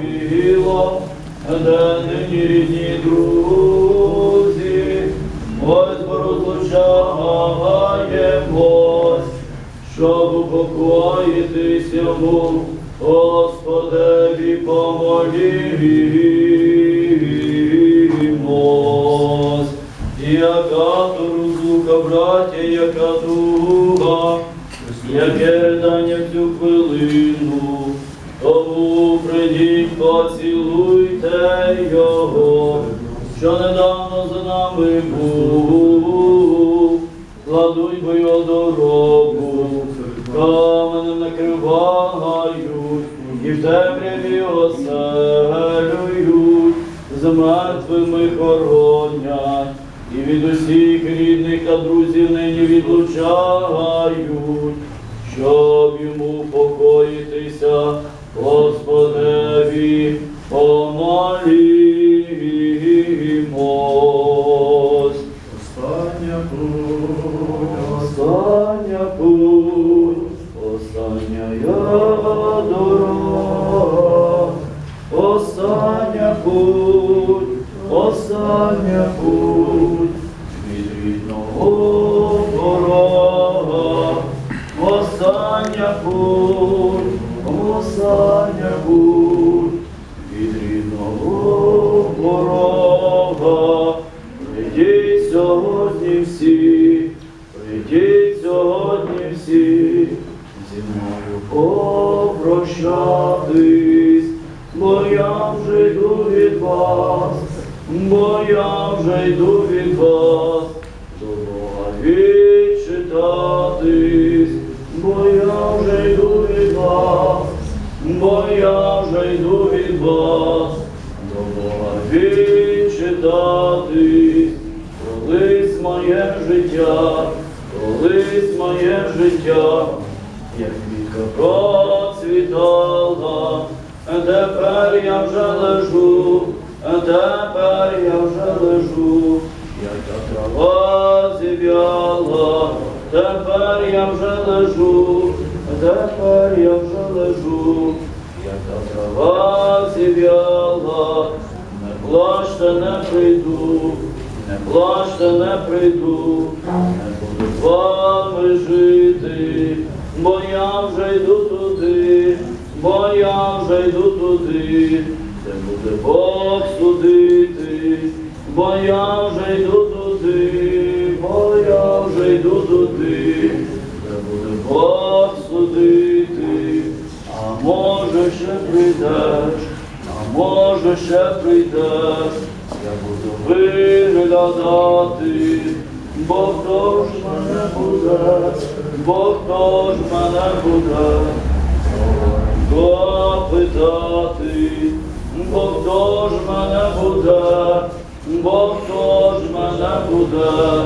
могилах, де нині рідні друзі, ось порозлучаємось, щоб упокоїтись йому, Господеві помолімось. Яка то розлука, браття, яка туга, яке що недавно за нами був, кладуть бо дорогу, каменем накривають, і в темряві оселюють, з мертвими хоронять, і від усіх рідних та друзів нині відлучають, щоб йому покоїтися, Господеві помолімось. Остання путь, Остання путь, остання дорога, остання путь, остання путь, сьогодні всі, зі мною попрощатись, бо я вже йду від вас, бо я вже йду від вас, до Бога відчитатись, бо я вже йду від вас, бо я вже йду від вас, до Бога відчитатись, колись моє життя, колись моє життя, як квітка процвітала, тепер я вже лежу, тепер я вже лежу, як та трава зів'яла, тепер я вже лежу, тепер я вже лежу, як та трава зів'яла, не плачте, не прийду, не плачте, не прийду, не буду з вами жити, бо я вже йду туди, бо я вже йду туди, де буде Бог судити, бо я вже йду туди, бо я вже йду туди, де буде Бог судити, а може ще прийдеш. А може ще прийдеш, я буду виглядати, бо хто ж мене буде, бо хто ж мене буде, питати, бо хто ж мене буде, бо хто ж мене буде,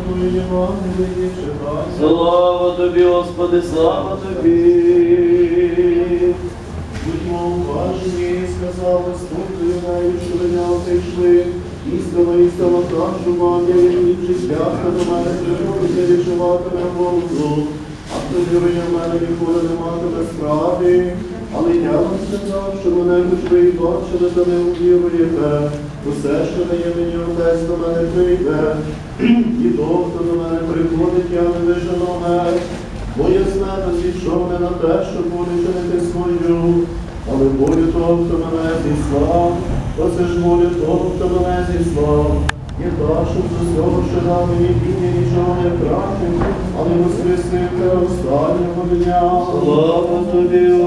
Святої Євангелії читання. Слава тобі, Господи, слава тобі. Будьмо уважні, сказали, Господь, до нього прийшли. Істина, істина, кажу вам, я є життя, хто до мене приходить, відчуватиме голоду. Вірує в мене, ніколи не матиме справи. Але я вам сказав, що мене хоч ви і бачили, то не увіруєте. Усе, що дає мені отець, до мене прийде. І того, хто до мене приходить, я не вижену геть. Бо я знаю, зійшов не на те, щоб полічити свою, але волю того, хто мене зіслав, оце ж волю того, хто мене зіслав. Я дашу за усього, що нам бідні, нічого не втратив, але воскреснив та останнього дня. Слава тобі,